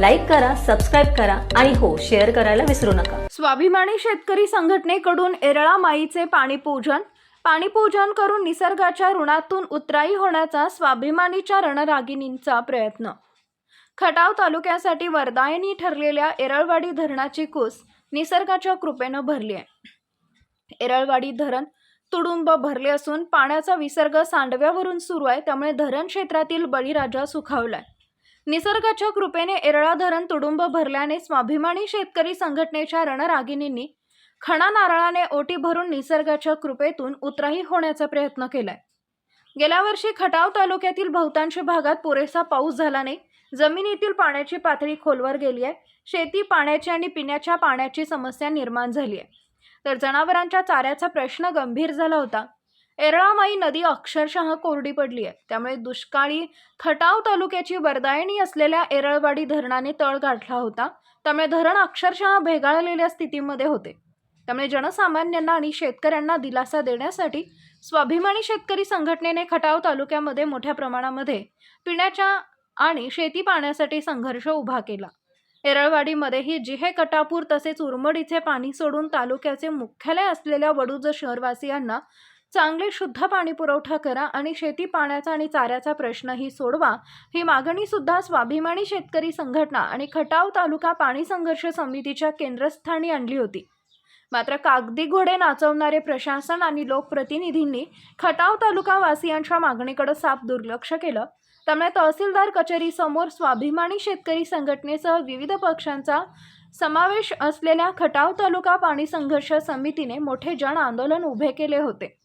Like करा subscribe करा आणि हो शेअर करायला विसरू नका. स्वाभिमानी शेतकरी संघटनेकडून एरळा माईचे पाणीपूजन. पाणीपूजन करून निसर्गाच्या ऋणातून उतराई होण्याचा स्वाभिमानीच्या रणरागिणींचा प्रयत्न. खटाव तालुक्यासाठी वरदायनी ठरलेल्या एरळवाडी धरणाची कूस निसर्गाच्या कृपेनं भरली आहे. एरळवाडी धरण तुडुंब भरले असून पाण्याचा विसर्ग सांडव्यावरून सुरू आहे त्यामुळे धरण क्षेत्रातील बळीराजा सुखावलाय. निसर्गाच्या कृपेने एरळा धरण तुडुंब भरल्याने स्वाभिमानी शेतकरी संघटनेच्या रणरागिणींनी खणा नारळाने ओटी भरून निसर्गाच्या कृपेतून उतराही होण्याचा प्रयत्न केलाय. गेल्या वर्षी खटाव तालुक्यातील बहुतांश भागात पुरेसा पाऊस झाला नाही. जमिनीतील पाण्याची पातळी खोलवर गेली आहे. शेती पाण्याची आणि पिण्याच्या पाण्याची समस्या निर्माण झाली आहे. तर जनावरांच्या चाऱ्याचा प्रश्न गंभीर झाला होता. एरळामाई नदी अक्षरशः कोरडी पडली आहे. त्यामुळे दुष्काळी खटाव तालुक्याची वरदायणी असलेल्या एरळवाडी धरणाने तळ गाठला होता. त्यामुळे धरण अक्षरशः भेगाळलेल्या स्थितीमध्ये होते. त्यामुळे जनसामान्यांना आणि शेतकऱ्यांना दिलासा देण्यासाठी स्वाभिमानी शेतकरी संघटनेने खटाव तालुक्यामध्ये मोठ्या प्रमाणामध्ये पिण्याच्या आणि शेती पाण्यासाठी संघर्ष उभा केला. एरळवाडीमध्येही जिहे कटापूर तसेच उरमडीचे पाणी सोडून तालुक्याचे मुख्यालय असलेल्या वडूज शहरवासियांना चांगले शुद्ध पाणी पुरवठा करा आणि शेती पाण्याचा आणि चाऱ्याचा प्रश्नही सोडवा. ही मागणी सुद्धा स्वाभिमानी शेतकरी संघटना आणि खटाव तालुका पाणी संघर्ष समितीच्या केंद्रस्थानी आणली होती. मात्र कागदी घोडे नाचवणारे प्रशासन आणि लोकप्रतिनिधींनी खटाव तालुका वासियांच्या मागणीकडे साफ दुर्लक्ष केलं. त्यामुळे तहसीलदार कचेरीसमोर स्वाभिमानी शेतकरी संघटनेसह विविध पक्षांचा समावेश असलेल्या खटाव तालुका पाणी संघर्ष समितीने मोठे जन आंदोलन उभे केले होते.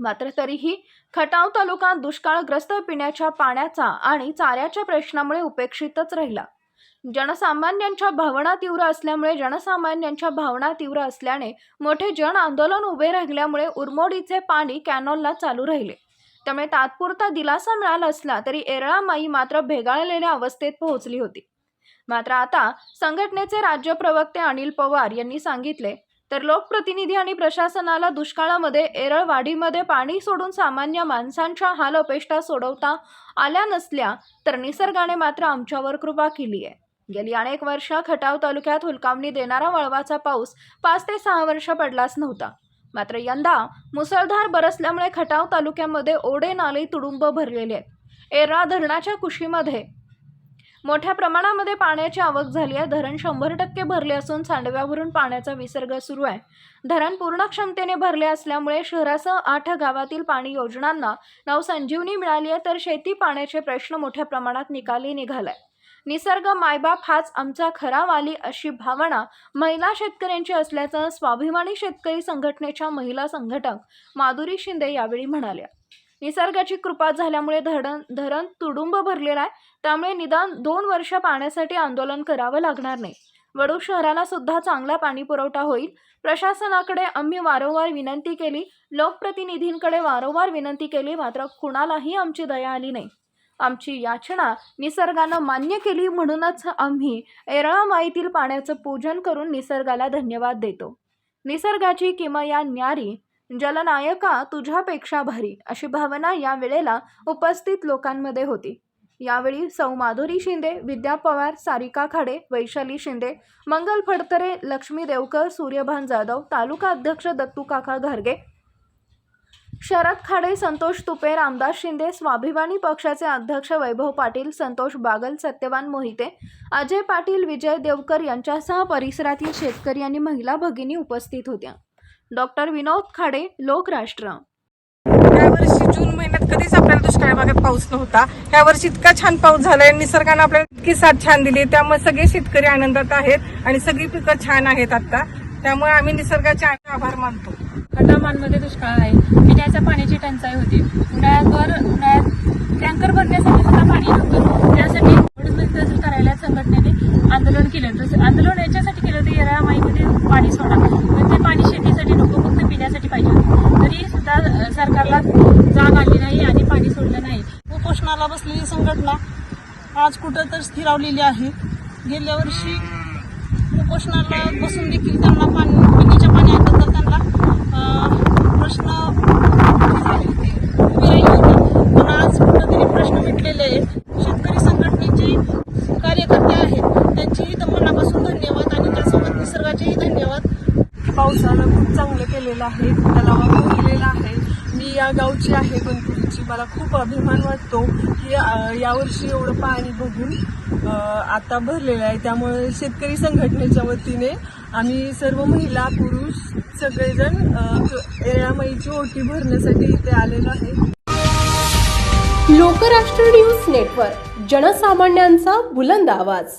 मात्र तरीही खटाव तालुका दुष्काळग्रस्त पिण्याच्या पाण्याचा आणि चाऱ्याच्या प्रश्नामुळे उपेक्षितच राहिला. जनसामान्यांच्या भावना तीव्र असल्यामुळे जनसामान्यांच्या भावना तीव्र असल्याने मोठे जन आंदोलन उभे राहिल्यामुळे उरमोडीचे पाणी कॅनॉलला चालू राहिले. त्यामुळे तात्पुरता दिलासा मिळाला असला तरी एरळा माई मात्र भेगाळलेल्या अवस्थेत पोहोचली होती. मात्र आता संघटनेचे राज्य प्रवक्ते अनिल पवार यांनी सांगितले तर लोकप्रतिनिधी आणि प्रशासनाला दुष्काळामध्ये एरळवाडीमध्ये पाणी सोडून सामान्य माणसांच्या हाल अपेष्टा सोडवता आल्या नसल्या तर निसर्गाने मात्र आमच्यावर कृपा केली आहे. गेली अनेक वर्ष खटाव तालुक्यात हुलकावणी देणारा वळवाचा पाऊस पाच ते सहा वर्ष पडलाच नव्हता. मात्र यंदा मुसळधार बरसल्यामुळे खटाव तालुक्यामध्ये ओढे नाले तुडुंब भरलेले आहेत. एरा धरणाच्या कुशीमध्ये मोठ्या प्रमाणामध्ये पाण्याची आवक झाली आहे. धरण शंभर टक्के भरले असून सांडव्यावरून पाण्याचा विसर्ग सुरू आहे. धरण पूर्ण क्षमतेने भरले असल्यामुळे शहरासह आठ गावातील पाणी योजनांना नवसंजीवनी मिळाली आहे. तर शेती पाण्याचे प्रश्न मोठ्या प्रमाणात निकाली निघालाय. निसर्ग मायबाप हाच आमचा खरा वाली अशी भावना महिला शेतकऱ्यांची असल्याचं स्वाभिमानी शेतकरी संघटनेच्या महिला संघटक माधुरी शिंदे यावेळी म्हणाल्या. निसर्गाची कृपा झाल्यामुळे धरण धरण तुडुंब भरलेलं आहे. त्यामुळे निदान दोन वर्ष पाण्यासाठी आंदोलन करावं लागणार नाही. वडू शहराला सुद्धा चांगला पाणी पुरवठा होईल. प्रशासनाकडे आम्ही वारंवार विनंती केली. लोकप्रतिनिधींकडे वारंवार विनंती केली. मात्र कुणालाही आमची दया आली नाही. आमची याचना निसर्गानं मान्य केली म्हणूनच आम्ही एरळामाईतील पाण्याचं पूजन करून निसर्गाला धन्यवाद देतो. निसर्गाची किमया न्यारी जलनायका तुझ्यापेक्षा भारी अशी भावना या वेळेला उपस्थित लोकांमध्ये होती. यावेळी सौ माधुरी शिंदे विद्या पवार सारिका खाडे वैशाली शिंदे मंगल फडतरे लक्ष्मी देवकर सूर्यभान जाधव तालुका अध्यक्ष दत्तू काका घारगे शरद खाडे संतोष तुपे रामदास शिंदे स्वाभिमानी पक्षाचे अध्यक्ष वैभव पाटील संतोष बागल सत्यवान मोहिते अजय पाटील विजय देवकर यांच्यासह परिसरातील शेतकरी आणि महिला भगिनी उपस्थित होत्या. डॉक्टर विनोद खाडे लोकराष्ट्र. या वर्षी जून महिन्यात कधीच आपल्याला दुष्काळ भागात पाऊस नव्हता. या वर्षी इतका छान पाऊस झालाय निसर्गाने आपल्याला इतकी साथ छान दिली. त्यामुळे सगळे शेतकरी आनंदात आहेत आणि सगळी पिकं छान आहेत आता. त्यामुळे आम्ही निसर्गाचे आभार मानतो. खटामानमध्ये दुष्काळ आहे. पिण्याच्या पाण्याची टंचाई होती. उन्हाळ्यावर उन्हाळ्यात टँकर भरण्यासाठी सुद्धा पाणी नव्हतं त्यासाठी वडूज कार्यालय संघटनेने आंदोलन केलं तसं आंदोलन याच्यासाठी केलं होतं येरळा माईमध्ये पाणी सोडा पण ते पाणी पाण्यासाठी पाहिजे होती तरी सुद्धा अ, सरकारला जाग आली नाही आणि पाणी सोडलं नाही. उपोषणाला बसलेली संघटना. आज कुठं तर स्थिरावलेली आहे. गेल्या वर्षी उपोषणाला बसून देखील त्यांना पाणी पिण्याच्या पाण्याबद्दल त्यांना प्रश्न उभे राहिले होते. पण आज कुठंतरी प्रश्न मिटलेले आहेत. शेतकरी संघटनेचे कार्यकर्ते आहेत. त्यांचेही तर मनापासून धन्यवाद आणि त्यासोबत निसर्गाचेही धन्यवाद. पावसानं खूप चांगलं केलेलं आहे. तलावा या गावची आहे गणपतीची मला खूप अभिमान वाटतो की यावर्षी एवढं पाणी बघून आता भरलेलं आहे. त्यामुळे शेतकरी संघटनेच्या वतीने आम्ही सर्व महिला पुरुष सगळेजण अ, येळामाईची ओटी भरण्यासाठी इथे आलेलो आहे. लोकराष्ट्र न्यूज नेटवर्क जनसामान्यांचा बुलंद आवाज.